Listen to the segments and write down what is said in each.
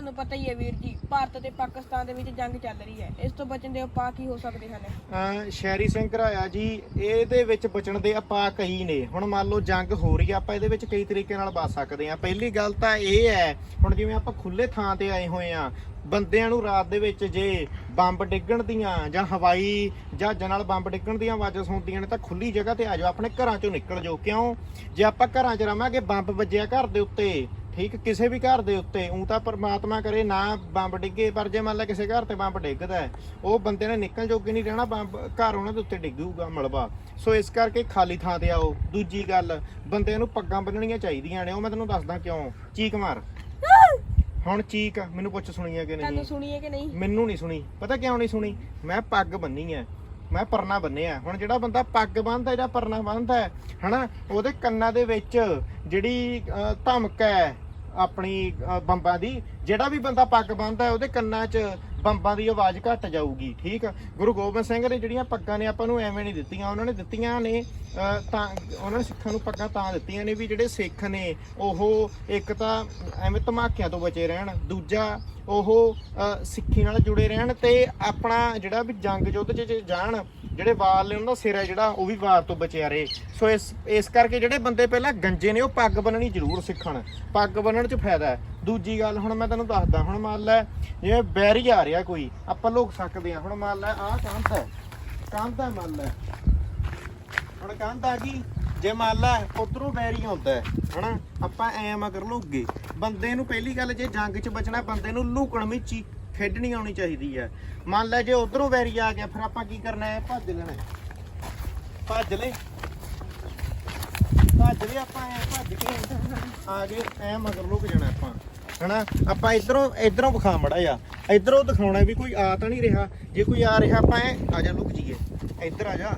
ਤੁਹਾਨੂੰ ਪਤਾ ਹੀ ਹੈ ਵੀਰ ਜੀ, ਭਾਰਤ ਤੇ ਪਾਕਿਸਤਾਨ ਦੇ ਵਿੱਚ ਜੰਗ ਚੱਲ ਰਹੀ ਹੈ। ਇਸ ਤੋਂ ਬਚਣ ਦੇ ਉਪਾਅ ਕੀ ਹੋ ਸਕਦੇ ਹਨ? ਅਹ ਸ਼ਹਿਰੀ ਸਿੰਘ ਘਰਾਇਆ ਜੀ, ਇਹਦੇ ਵਿੱਚ ਬਚਣ ਦੇ ਉਪਾਅ ਕਈ ਨੇ। ਹੁਣ ਮੰਨ ਲਓ ਜੰਗ ਹੋ ਰਹੀ ਆ, ਆਪਾਂ ਇਹਦੇ ਵਿੱਚ ਕਈ ਤਰੀਕੇ ਨਾਲ ਬਚ ਸਕਦੇ ਆ ਪਹਿਲੀ ਗੱਲ ਤਾਂ ਇਹ ਹੈ, ਹੁਣ ਜਿਵੇਂ ਆਪਾਂ ਖੁੱਲੇ ਥਾਂ ਤੇ ਆਏ ਹੋਏ ਆ ਬੰਦਿਆਂ ਨੂੰ ਰਾਤ ਦੇ ਵਿੱਚ ਜੇ ਬੰਬ ਡਿੱਗਣ ਦੀਆਂ ਜਾਂ ਹਵਾਈ ਜਹਾਜ਼ਾਂ ਨਾਲ ਬੰਬ ਡਿੱਗਣ ਦੀਆਂ ਆਵਾਜ਼ਾਂ ਸੁਣਦੀਆਂ ਨੇ, ਤਾਂ ਖੁੱਲੀ ਜਗ੍ਹਾ ਤੇ ਆ ਜਾਓ, ਆਪਣੇ ਘਰਾਂ ਚੋਂ ਨਿਕਲ ਜਾਓ। ਕਿਉਂ? ਜੇ ਆਪਾਂ ਘਰਾਂ 'ਚ ਰਵਾਂਗੇ, ਬੰਬ ਵੱਜਿਆ ਘਰ ਦੇ ਉੱਤੇ ਠੀਕ ਕਿਸੇ ਵੀ ਘਰ ਦੇ ਉੱਤੇ ਉਂ ਤਾਂ ਪਰਮਾਤਮਾ ਕਰੇ ਨਾ ਬੰਬ ਡਿੱਗੇ ਪਰ ਜੇ ਮੰਨ ਲਾ ਕਿਸੇ ਘਰ ਤੇ ਬੰਬ ਡਿੱਗਦਾ ਹੈ, ਉਹ ਬੰਦੇ ਨੇ ਨਿਕਲ ਜੋਗੇ ਨਹੀਂ ਰਹਿਣਾ ਬੰਬ ਘਰ ਉਹਨਾਂ ਦੇ ਉੱਤੇ ਡਿੱਗੂਗਾ ਮਲਬਾ। ਸੋ ਇਸ ਕਰਕੇ ਖਾਲੀ ਥਾਂ ਤੇ ਆਓ। ਦੂਜੀ ਗੱਲ ਬੰਦੇ ਨੂੰ ਪੱਗਾਂ ਬੰਨਣੀਆਂ ਚਾਹੀਦੀਆਂ ਨੇ। ਉਹ ਮੈਂ ਤੈਨੂੰ ਦੱਸਦਾ ਕਿਉਂ? ਚੀਕ ਮਾਰ। ਹੁਣ ਚੀਕ ਮੈਨੂੰ ਪੁੱਛ ਸੁਣੀਆਂ ਕਿ ਤੁਹਾਨੂੰ ਨਹੀਂ ਸੁਣੀਏ ਕਿ ਨਹੀਂ? ਮੈਨੂੰ ਨਹੀਂ ਸੁਣੀ। ਪਤਾ ਕਿਉਂ ਨਹੀਂ ਸੁਣੀ? ਮੈਂ ਪੱਗ ਬੰਨੀ ਐ ਮੈਂ ਪਰਨਾ ਬੰਨਿਆ ਹੁਣ ਜਿਹੜਾ ਬੰਦਾ ਪੱਗ ਬੰਨਦਾ ਜਾਂ ਪਰਨਾ ਬੰਨਦਾ ਹੈ ਹਨਾ ਉਹਦੇ ਕੰਨਾਂ ਦੇ ਵਿੱਚ ਜਿਹੜੀ ਧਮਕ ਹੈ ਆਪਣੀ ਬੰਬਾਂ ਦੀ, ਜਿਹੜਾ ਵੀ ਬੰਦਾ ਪੱਗ ਬੰਨਦਾ ਹੈ, ਉਹਦੇ ਕੰਨਾਂ 'ਚ ਬੰਬਾਂ ਦੀ ਆਵਾਜ਼ ਘੱਟ ਜਾਊਗੀ, ਠੀਕ? ਗੁਰੂ ਗੋਬਿੰਦ ਸਿੰਘ ਨੇ ਜਿਹੜੀਆਂ ਪੱਗਾਂ ਨੇ ਆਪਾਂ ਨੂੰ ਐਵੇਂ ਨਹੀਂ ਦਿੱਤੀਆਂ, ਉਹਨਾਂ ਨੇ ਦਿੱਤੀਆਂ ਨੇ ਤਾਂ, ਉਹਨਾਂ ਨੇ ਸਿੱਖਾਂ ਨੂੰ ਪੱਗਾਂ ਤਾਂ ਦਿੱਤੀਆਂ ਨੇ ਵੀ ਜਿਹੜੇ ਸਿੱਖ ਨੇ, ਉਹ ਇੱਕ ਤਾਂ ਐਵੇਂ ਧਮਾਕਿਆਂ ਤੋਂ ਬਚੇ ਰਹਿਣ, ਦੂਜਾ ਉਹ ਸਿੱਖੀ ਨਾਲ ਜੁੜੇ ਰਹਿਣ ਤੇ ਆਪਣਾ ਜਿਹੜਾ ਵੀ ਜੰਗ ਯੁੱਧ 'ਚ ਜਾਣ ਜਿਹੜੇ ਵਾਲ ਨੇ ਉਹਨਾਂ ਦਾ ਸਿਰ ਹੈ ਜਿਹੜਾ ਉਹ ਵੀ ਵਾਰ ਤੋਂ ਬਚਿਆ ਰਹੇ। ਸੋ ਇਸ ਇਸ ਕਰਕੇ ਜਿਹੜੇ ਬੰਦੇ ਪਹਿਲਾਂ ਗੰਜੇ ਨੇ ਉਹ ਪੱਗ ਬੰਨਣੀ ਜ਼ਰੂਰ ਸਿੱਖਣ। ਪੱਗ ਬੰਨਣ 'ਚ ਫਾਇਦਾ ਹੈ। ਦੂਜੀ ਗੱਲ ਹੁਣ ਮੈਂ ਤੈਨੂੰ ਦੱਸਦਾ ਹੁਣ ਮੰਨ ਲੈ ਜਿਵੇਂ ਬੈਰੀ ਆ ਰਿਹਾ ਕੋਈ ਆਪਾਂ ਲੋਕ ਸਕਦੇ ਆ ਹੁਣ ਮੰਨ ਲੈ ਆਹ ਕੰਧ ਹੈ। ਕੰਧ ਹੈ ਮੰਨ ਲੈ। ਹੁਣ ਕੰਧ ਆ ਗਈ। ਜੇ ਮੰਨ ਲੈ ਉਧਰੋਂ ਬੈਰੀ ਆਉਂਦਾ ਹੈ, ਹਨਾ? ਆਪਾਂ ਐ ਮਗਰ ਲੁੱਗੇ ਬੰਦੇ ਨੂੰ ਪਹਿਲੀ ਗੱਲ ਜੇ ਜੰਗ 'ਚ ਬਚਣਾ ਬੰਦੇ ਨੂੰ ਲੁਕਣ ਵਿੱਚ ਖੇਡਣੀ ਆਉਣੀ ਚਾਹੀਦੀ ਹੈ ਮੰਨ ਲੈ ਜੇ ਉਧਰੋਂ ਬੈਰੀ ਆ ਗਿਆ, ਫਿਰ ਆਪਾਂ ਕੀ ਕਰਨਾ ਹੈ? ਭੱਜ ਲੈਣਾ ਹੈ। ਭੱਜ ਲੈ। ਭੱਜ ਲੈ ਆਪਾਂ, ਐ ਭੱਜ ਕੇ। ਆ ਗਏ, ਐ ਮਗਰ ਲੁਕ ਜਾਣਾ ਆਪਾਂ। ਹਨਾ? ਆਪਾਂ ਇਧਰੋਂ ਇਧਰੋਂ ਵਿਖਾ ਮੜਾ ਆ ਇਧਰੋਂ ਦਿਖਾਉਣਾ ਵੀ ਕੋਈ ਆ ਤਾਂ ਨਹੀਂ ਰਿਹਾ। ਜੇ ਕੋਈ ਆ ਰਿਹਾ, ਆਪਾਂ ਐ, ਆ ਜਾ ਲੁਕ ਜੀਏ ਇੱਧਰ ਆ ਜਾ।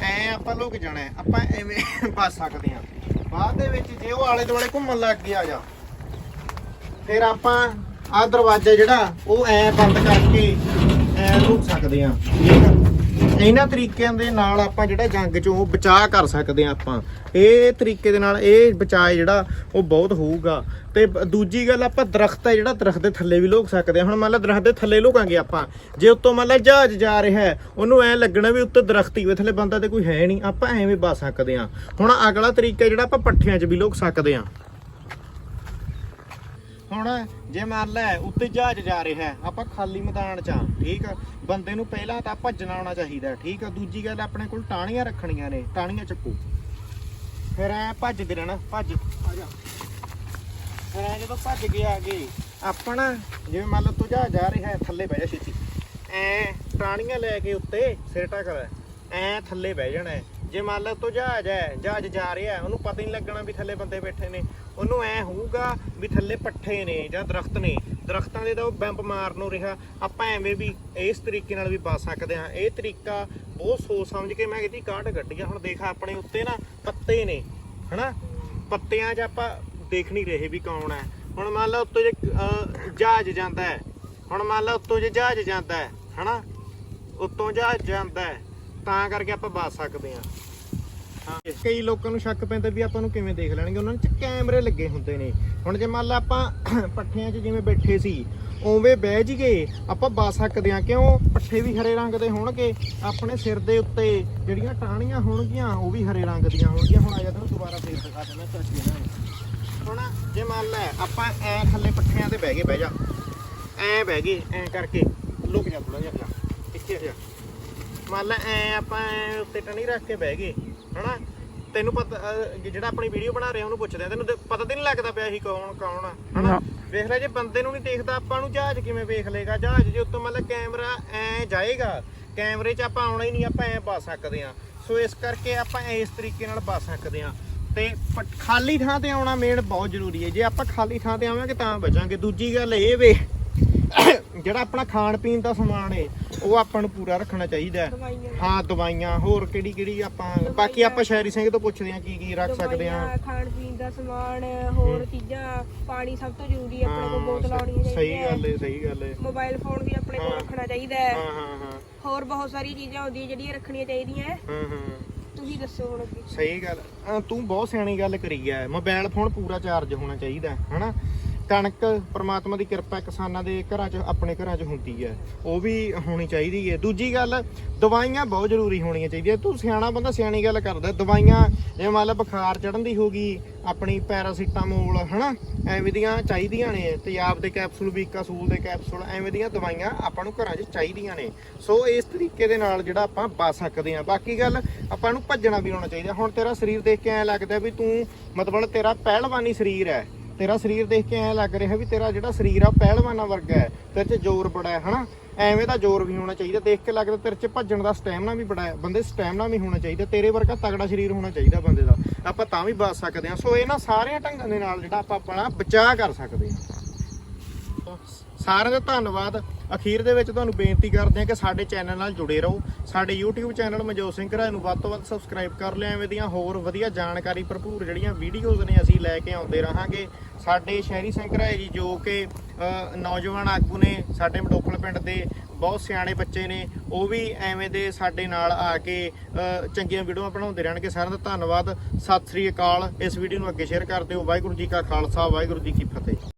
ਐ ਆਪਾਂ ਲੁਕ ਜਾਣਾ ਹੈ। ਆਪਾਂ ਐਵੇਂ ਬਚ ਸਕਦੇ ਆ ਬਾਅਦ ਦੇ ਵਿੱਚ ਜੇ ਉਹ ਆਲੇ ਦੁਆਲੇ ਘੁੰਮਣ ਲੱਗ ਗਿਆ ਜਾ। ਫਿਰ ਆਪਾਂ ਆ ਦਰਵਾਜ਼ਾ ਜਿਹੜਾ, ਉਹ ਐ ਬੰਦ ਕਰਕੇ ਐ ਰੁਕ ਸਕਦੇ ਆ। ਇਹਨਾਂ ਤਰੀਕਿਆਂ ਦੇ ਨਾਲ ਆਪਾਂ ਜਿਹੜਾ ਜੰਗ ਚੋਂ ਬਚਾਅ ਕਰ ਸਕਦੇ ਆ ਆਪਾਂ। ਇਹ ਤਰੀਕੇ ਦੇ ਨਾਲ ਇਹ ਬਚਾਅ ਜਿਹੜਾ, ਉਹ ਬਹੁਤ ਹੋਊਗਾ। ਤੇ ਦੂਜੀ ਗੱਲ ਆਪਾਂ ਦਰਖਤ ਹੈ ਜਿਹੜਾ, ਦਰਖਤ ਦੇ ਥੱਲੇ ਵੀ ਲੋਕ ਸਕਦੇ ਆ। ਹੁਣ ਮੰਨ ਲਾ ਦਰਖਤ ਦੇ ਥੱਲੇ ਲੋਕਾਂਗੇ ਆਪਾਂ। ਜੇ ਉੱਤੋਂ ਮੰਨ ਲਾ ਜਹਾਜ਼ ਜਾ ਰਿਹਾ ਹੈ, ਉਹਨੂੰ ਐ ਲੱਗਣਾ ਵੀ ਉੱਤੇ ਦਰਖਤ ਹੀ ਵੇ ਥੱਲੇ ਬੰਦਾ ਤੇ ਕੋਈ ਹੈ ਨਹੀਂ। ਆਪਾਂ ਐਵੇਂ ਬਚ ਸਕਦੇ ਆ ਹੁਣ ਅਗਲਾ ਤਰੀਕਾ ਜਿਹੜਾ ਆਪਾਂ ਪੱਠਿਆਂ 'ਚ ਵੀ ਲੋਕ ਸਕਦੇ ਆ ਹੁਣ ਜੇ ਮੰਨ ਲੈ ਉੱਤੇ ਜਹਾਜ਼ ਜਾ ਰਿਹਾ ਹੈ ਆਪਾਂ ਖਾਲੀ ਮੈਦਾਨ 'ਚ ਆ, ਠੀਕ ਆ? ਬੰਦੇ ਨੂੰ ਪਹਿਲਾਂ ਤਾਂ ਭੱਜਣਾ ਆਉਣਾ ਚਾਹੀਦਾ, ਠੀਕ ਆ? ਦੂਜੀ ਗੱਲ ਆਪਣੇ ਕੋਲ ਟਾਹਣੀਆਂ ਰੱਖਣੀਆਂ ਨੇ, ਟਾਹਣੀਆਂ ਚੱਕੋ। ਫਿਰ ਐ ਭੱਜਦੇ ਰਹਿਣਾ, ਭੱਜ। ਆ ਜਾ। ਫਿਰ ਐ ਜਦੋਂ ਭੱਜ ਗਿਆ ਆ ਆਪਣਾ, ਜਿਵੇਂ ਮੰਨ ਲਓ ਤੂੰ ਜਹਾਜ਼ ਜਾ ਰਿਹਾ ਹੈ ਥੱਲੇ ਬਹਿ ਜਾ ਛੇਤੀ। ਐ ਟਾਹਣੀਆਂ ਲੈ ਕੇ ਉੱਤੇ, ਸਿਰ ਟਕ ਐ ਥੱਲੇ ਬਹਿ ਜਾਣਾ। ਹੈ। ਜੇ ਮੰਨ ਲਓ ਤੂੰ ਜਹਾਜ਼ ਹੈ, ਜਹਾਜ਼ ਜਾ ਰਿਹਾ ਉਹਨੂੰ ਪਤਾ ਨਹੀਂ ਲੱਗਣਾ ਵੀ ਥੱਲੇ ਬੰਦੇ ਬੈਠੇ ਨੇ। ਉਹਨੂੰ ਐ ਹੋਊਗਾ ਵੀ ਥੱਲੇ ਪੱਠੇ ਨੇ ਜਾਂ ਦਰਖਤ ਨੇ। ਦਰਖਤਾਂ ਦੇ ਤਾਂ ਉਹ ਬੰਬ ਮਾਰ ਨੂੰ ਰਿਹਾ। ਆਪਾਂ ਐਵੇਂ ਵੀ ਇਸ ਤਰੀਕੇ ਨਾਲ ਵੀ ਪਾ ਸਕਦੇ ਹਾਂ। ਇਹ ਤਰੀਕਾ ਬਹੁਤ ਸੋਚ ਸਮਝ ਕੇ ਮੈਂ ਇਹਦੀ ਕਾਢ ਕੱਢੀ ਆ ਹੁਣ ਦੇਖ ਆਪਣੇ ਉੱਤੇ ਨਾ ਪੱਤੇ ਨੇ, ਹਨਾ? ਪੱਤਿਆਂ 'ਚ ਆਪਾਂ ਦੇਖ ਨਹੀਂ ਰਹੇ ਵੀ ਕੌਣ ਹੈ। ਹੁਣ ਮੰਨ ਲਾ ਉੱਤੋਂ ਜੇ ਜਹਾਜ਼ ਜਾਂਦਾ ਹੈ। ਹੁਣ ਮੰਨ ਲਾ ਉੱਤੋਂ ਜੇ ਜਹਾਜ਼ ਜਾਂਦਾ ਹੈ, ਹਨਾ? ਉੱਤੋਂ ਜਹਾਜ਼ ਜਾਂਦਾ ਹੈ, ਤਾਂ ਕਰਕੇ ਆਪਾਂ ਬਚ ਸਕਦੇ ਹਾਂ। ਕਈ ਲੋਕਾਂ ਨੂੰ ਸ਼ੱਕ ਪੈਂਦਾ ਵੀ ਆਪਾਂ ਨੂੰ ਕਿਵੇਂ ਦੇਖ ਲੈਣਗੇ। ਉਹਨਾਂ 'ਚ ਕੈਮਰੇ ਲੱਗੇ ਹੁੰਦੇ ਨੇ। ਹੁਣ ਜੇ ਮੰਨ ਲਾ ਆਪਾਂ ਪੱਠਿਆਂ 'ਚ ਜਿਵੇਂ ਬੈਠੇ ਸੀ, ਉਵੇਂ ਬਹਿ ਜੀਏ ਆਪਾਂ ਬਚ ਸਕਦੇ ਹਾਂ। ਕਿਉਂ? ਪੱਠੇ ਵੀ ਹਰੇ ਰੰਗ ਦੇ ਹੋਣਗੇ। ਆਪਣੇ ਸਿਰ ਦੇ ਉੱਤੇ ਜਿਹੜੀਆਂ ਟਾਹਣੀਆਂ ਹੋਣਗੀਆਂ, ਉਹ ਵੀ ਹਰੇ ਰੰਗ ਦੀਆਂ ਹੋਣਗੀਆਂ। ਹੁਣ ਆ ਜਾ ਤੈਨੂੰ ਦੁਬਾਰਾ ਫੇਰ ਦਿਖਾ ਦਿੰਦਾ ਚੱਲ ਹੁਣ ਜੇ ਮੰਨ ਲੈ ਆਪਾਂ ਐ ਥੱਲੇ ਪੱਠਿਆਂ ਤੇ ਬਹਿ ਗਏ, ਬਹਿ ਜਾ। ਐ ਬਹਿ ਗਏ, ਐ ਕਰਕੇ। ਲੁਕ ਜਾ ਥੋੜਾ ਜਿਹਾ ਇੱਥੇ ਆ ਜਾ। ਮੰਨ ਲੈ ਐ ਆਪਾਂ ਐਂ ਉੱਤੇ ਟਣੀ ਰੱਖ ਕੇ ਬਹਿ ਗਏ। ਹਨਾ? ਤੈਨੂੰ ਪਤਾ ਅਹ, ਜਿਹੜਾ ਆਪਣੀ ਵੀਡੀਓ ਬਣਾ ਰਿਹਾ ਉਹਨੂੰ ਪੁੱਛਦੇ ਆ। ਤੈਨੂੰ ਤੇ ਪਤਾ ਤੇ ਨਹੀਂ ਲੱਗਦਾ ਪਿਆ ਸੀ ਕੌਣ ਕੌਣ ਆ ਹਨਾ? ਵੇਖ ਲੈ ਜੇ ਬੰਦੇ ਨੂੰ ਨਹੀਂ ਦੇਖਦਾ ਆਪਾਂ ਨੂੰ ਜਹਾਜ਼ ਕਿਵੇਂ ਵੇਖ ਲੇਗਾ ਜਹਾਜ਼ ਜੇ ਉੱਤੋਂ ਮਤਲਬ ਕੈਮਰਾ ਐ ਜਾਏਗਾ ਕੈਮਰੇ 'ਚ ਆਪਾਂ ਆਉਣਾ ਹੀ ਨਹੀਂ ਆਪਾਂ ਐ ਪਾ ਸਕਦੇ ਆ। ਸੋ ਇਸ ਕਰਕੇ ਆਪਾਂ ਇਸ ਤਰੀਕੇ ਨਾਲ ਪਾ ਸਕਦੇ ਆ। ਤੇ ਪ- ਖਾਲੀ ਥਾਂ ਤੇ ਆਉਣਾ ਮੇਨ ਬਹੁਤ ਜ਼ਰੂਰੀ ਹੈ। ਜੇ ਆਪਾਂ ਖਾਲੀ ਥਾਂ ਤੇ ਆਵਾਂਗੇ ਤਾਂ ਬਚਾਂਗੇ। ਦੂਜੀ ਗੱਲ ਇਹ ਵੇ ਜਿਹੜਾ ਆਪਣਾ ਖਾਣ ਪੀਣ ਦਾ ਸਮਾਨ ਏ ਉਹ ਆਪਾਂ ਨੂੰ ਪੂਰਾ ਰੱਖਣਾ ਚਾਹੀਦਾ ਹੈ। ਦਵਾਈਆਂ। ਹਾਂ ਦਵਾਈਆਂ ਹੋਰ ਕਿਹੜੀ ਕਿਹੜੀ ਆਪਾਂ ਬਾਕੀ ਆਪਾਂ ਸ਼ਹਿਰੀ ਸਿੰਘ ਤੋਂ ਪੁੱਛਦੇ ਹਾਂ ਕੀ ਕੀ ਰੱਖ ਸਕਦੇ ਹਾਂ। ਦਵਾਈਆਂ, ਖਾਣ ਪੀਣ ਦਾ ਸਮਾਨ ਹੋਰ ਚੀਜ਼ਾਂ ਪਾਣੀ ਸਭ ਤੋਂ ਜ਼ਰੂਰੀ ਹੈ ਆਪਣੇ ਕੋਲ ਬੋਤਲ ਆਉਣੀ ਸਹੀ ਚਾਹੀਦੀ ਹੈ। ਗੱਲ ਏ ਸਹੀ ਗੱਲ ਏ। ਮੋਬਾਈਲ ਫੋਨ ਵੀ ਆਪਣੇ ਕੋਲ ਹਾਂ। ਰੱਖਣਾ ਚਾਹੀਦਾ ਹੈ। ਹਾਂ ਹਾਂ ਹਾਂ। ਹੋਰ ਬਹੁਤ ਸਾਰੀ ਚੀਜ਼ਾਂ ਹੁੰਦੀਆਂ ਜਿਹੜੀਆਂ ਰੱਖਣੀਆਂ ਚਾਹੀਦੀਆਂ ਹੈ। ਹਾਂ ਹਾਂ। ਤੁਸੀਂ ਦੱਸੋ ਹੁਣ ਅੱਗੇ। ਸਹੀ ਗੱਲ। ਅਹ ਤੂੰ ਬਹੁਤ ਸਿਆਣੀ ਗੱਲ ਕਰੀ ਐ ਮੋਬਾਈਲ ਫੋਨ ਪੂਰਾ ਚਾਰਜ ਹੋਣਾ ਚਾਹੀਦਾ ਹੈ, ਹਨਾ? ਕਣਕ ਪ੍ਰਮਾਤਮਾ ਦੀ ਕਿਰਪਾ ਕਿਸਾਨਾਂ ਦੇ ਘਰਾਂ 'ਚ, ਆਪਣੇ ਘਰਾਂ 'ਚ ਹੁੰਦੀ ਹੈ। ਉਹ ਵੀ ਹੋਣੀ ਚਾਹੀਦੀ ਹੈ। ਦੂਜੀ ਗੱਲ, ਦਵਾਈਆਂ ਬਹੁਤ ਜ਼ਰੂਰੀ ਹੋਣੀਆਂ ਚਾਹੀਦੀਆਂ। ਤੂੰ ਸਿਆਣਾ ਬੰਦਾ, ਸਿਆਣੀ ਗੱਲ ਕਰਦਾ। ਦਵਾਈਆਂ, ਜਿਵੇਂ ਮੰਨ ਲਾ ਬੁਖਾਰ ਚੜਨ ਦੀ ਹੋ ਗਈ, ਆਪਣੀ ਪੈਰਾਸੀਟਾਮੋਲ, ਹਨਾ? ਐਵੇਂ ਦੀਆਂ ਚਾਹੀਦੀਆਂ ਨੇ ਤੇਜ਼ਾਬ ਦੇ ਕੈਪਸੂਲ ਵੀਕਾਸੂਲ ਦੇ ਕੈਪਸੂਲ, ਐਵੇਂ ਦੀਆਂ ਦਵਾਈਆਂ ਆਪਾਂ ਨੂੰ ਘਰਾਂ 'ਚ ਚਾਹੀਦੀਆਂ ਨੇ। ਸੋ ਇਸ ਤਰੀਕੇ ਦੇ ਨਾਲ ਜਿਹੜਾ ਆਪਾਂ ਬਚ ਸਕਦੇ ਹਾਂ। ਬਾਕੀ ਗੱਲ, ਆਪਾਂ ਨੂੰ ਭੱਜਣਾ ਵੀ ਆਉਣਾ ਚਾਹੀਦਾ। ਹੁਣ ਤੇਰਾ ਸਰੀਰ ਦੇਖ ਕੇ ਐ ਲੱਗਦਾ ਵੀ ਤੂੰ ਮਤਲਬ ਤੇਰਾ ਪਹਿਲਵਾਨੀ ਸਰੀਰ ਹੈ। ਤੇਰਾ ਸਰੀਰ ਦੇਖ ਕੇ ਐ ਲੱਗ ਰਿਹਾ ਵੀ ਤੇਰਾ ਜਿਹੜਾ ਸਰੀਰ ਆ ਪਹਿਲਵਾਨਾਂ ਵਰਗਾ ਹੈ, ਤੇਰੇ 'ਚ ਜ਼ੋਰ ਬੜਾ ਹੈ, ਹਨਾ? ਐਵੇਂ ਦਾ ਜ਼ੋਰ ਵੀ ਹੋਣਾ ਚਾਹੀਦਾ, ਦੇਖ ਕੇ ਲੱਗਦਾ ਤੇਰੇ 'ਚ ਭੱਜਣ ਦਾ ਸਟੈਮਨਾ ਵੀ ਬੜਾ ਹੈ, ਬੰਦੇ ਸਟੈਮਨਾ ਵੀ ਹੋਣਾ ਚਾਹੀਦਾ, ਤੇਰੇ ਵਰਗਾ ਤਗੜਾ ਸਰੀਰ ਹੋਣਾ ਚਾਹੀਦਾ ਬੰਦੇ ਦਾ, ਆਪਾਂ ਤਾਂ ਵੀ ਬਚ ਸਕਦੇ ਹਾਂ। ਸੋ ਇਹਨਾਂ ਸਾਰਿਆਂ ਢੰਗਾਂ ਦੇ ਨਾਲ ਜਿਹੜਾ ਆਪਾਂ ਆਪਣਾ ਬਚਾਅ ਕਰ ਸਕਦੇ ਹਾਂ। ਸਾਰਿਆਂ ਦਾ ਧੰਨਵਾਦ। ਅਖੀਰ ਦੇ ਵਿੱਚ ਤੁਹਾਨੂੰ ਬੇਨਤੀ ਕਰਦੇ ਹਾਂ ਕਿ ਸਾਡੇ ਚੈਨਲ ਨਾਲ ਜੁੜੇ ਰਹੋ। ਸਾਡੇ YouTube ਚੈਨਲ ਮਨਜੋਤ ਸਿੰਘ ਘਰਾ ਨੂੰ ਵੱਧ ਤੋਂ ਵੱਧ ਸਬਸਕ੍ਰਾਈਬ ਕਰ ਲਿਆ, ਐਵੇਂ ਦੀਆਂ ਹੋਰ ਵਧੀਆ ਜਾਣਕਾਰੀ ਭਰਪੂਰ ਜਿਹੜੀਆਂ ਵੀਡੀਓਜ਼ ਨੇ ਅਸੀਂ ਲੈ ਕੇ ਆਉਂਦੇ ਰਹਾਂਗੇ। ਸਾਡੇ ਸ਼ਹਿਰੀ ਸਿੰਘ ਘਰਾ ਜੀ ਜੋ ਕਿ ਨੌਜਵਾਨ ਆਗੂ ਨੇ, ਸਾਡੇ ਮਡੋਖਲ ਪਿੰਡ ਦੇ ਬਹੁਤ ਸਿਆਣੇ ਬੱਚੇ ਨੇ, ਉਹ ਵੀ ਐਵੇਂ ਦੇ ਸਾਡੇ ਨਾਲ ਆ ਕੇ ਚੰਗੀਆਂ ਵੀਡੀਓਆਂ ਬਣਾਉਂਦੇ ਰਹਿਣਗੇ। ਸਾਰਿਆਂ ਦਾ ਧੰਨਵਾਦ। ਸਤਿ ਸ੍ਰੀ ਅਕਾਲ। ਇਸ ਵੀਡੀਓ ਨੂੰ ਅੱਗੇ ਸ਼ੇਅਰ ਕਰ ਦਿਓ। ਵਾਹਿਗੁਰੂ ਜੀ ਕਾ ਖਾਲਸਾ, ਵਾਹਿਗੁਰੂ ਜੀ ਕੀ ਫਤਿਹ।